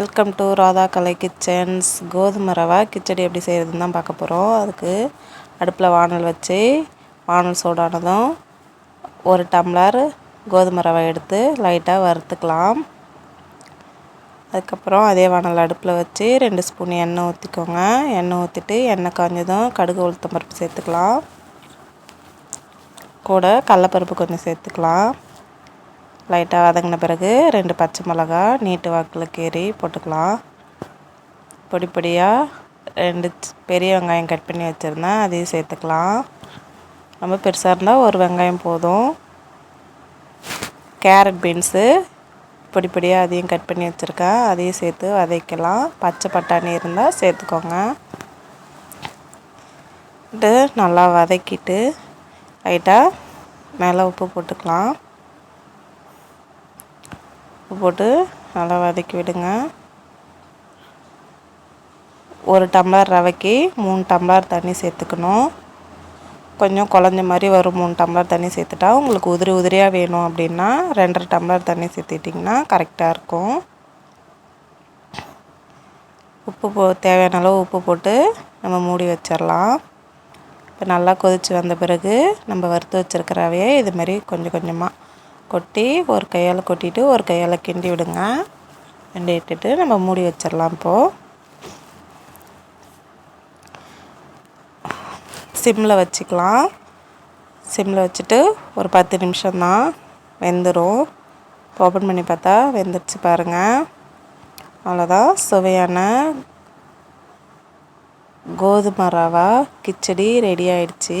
Welcome to Radha Kalai kitchens கோதுமை ரவா கிச்சடி எப்படி செய்கிறதுன்னு தான் பார்க்க போகிறோம் அதுக்கு அடுப்பில் வானல் வச்சு வானல் சூடானதும் ஒரு டம்ளர் கோதுமை ரவை எடுத்து லைட்டாக வறுத்துக்கலாம். அதுக்கப்புறம் அதே வானல் அடுப்பில் வச்சு ரெண்டு ஸ்பூன் எண்ணெய் ஊற்றிக்கோங்க எண்ணெய் ஊற்றிட்டு எண்ணெய் காஞ்சதும் கடுகு உளுத்தம் பருப்பு சேர்த்துக்கலாம். கூட கடலப்பருப்பு கொஞ்சம் சேர்த்துக்கலாம். லைட்டாக வதங்கின பிறகு ரெண்டு பச்சை மிளகா நீட்டு வாக்கில் கீறி போட்டுக்கலாம். பொடி பொடியாக ரெண்டு பெரிய வெங்காயம் கட் பண்ணி வச்சுருந்தேன் அதையும் சேர்த்துக்கலாம். ரொம்ப பெருசாக இருந்தால் ஒரு வெங்காயம் போதும். கேரட் பீன்ஸு பொடி பொடியாக அதையும் கட் பண்ணி வச்சுருக்கேன் அதையும் சேர்த்து வதக்கலாம். பச்சை பட்டாணி இருந்தால் சேர்த்துக்கோங்க. நல்லா வதக்கிட்டு லைட்டாக மேலே உப்பு போட்டுக்கலாம். உப்பு போட்டு நல்லா வதக்கி விடுங்க. ஒரு டம்ளர் ரவைக்கு மூணு டம்ளர் தண்ணி சேர்த்துக்கணும். கொஞ்சம் குழஞ்ச மாதிரி வரும் மூணு டம்ளர் தண்ணி சேர்த்துட்டா உங்களுக்கு உதிரி உதிரியாக வேணும் அப்படின்னா ரெண்டரை டம்ளர் தண்ணி சேர்த்துட்டிங்கன்னா கரெக்டாக இருக்கும். உப்பு போ தேவையான அளவு உப்பு போட்டு நம்ம மூடி வச்சிடலாம். இப்போ நல்லா கொதித்து வந்த பிறகு நம்ம வறுத்து வச்சுருக்க ரவையை இதுமாரி கொஞ்சம் கொஞ்சமாக கொட்டி ஒரு கையால் கொட்டிட்டு ஒரு கையால் கிண்டி விடுங்க. கிண்டி விட்டுட்டு நம்ம மூடி வச்சிடலாம் இப்போது சிம்மில் வச்சுக்கலாம். சிம்மில் வச்சுட்டு ஒரு பத்து நிமிஷம்தான் வெந்துடும் ஓப்பன் பண்ணி பார்த்தா வெந்துடுச்சு பாருங்கள் அவ்வளோதான். சுவையான கோதுமை ரவா கிச்சடி ரெடி ஆயிடுச்சு.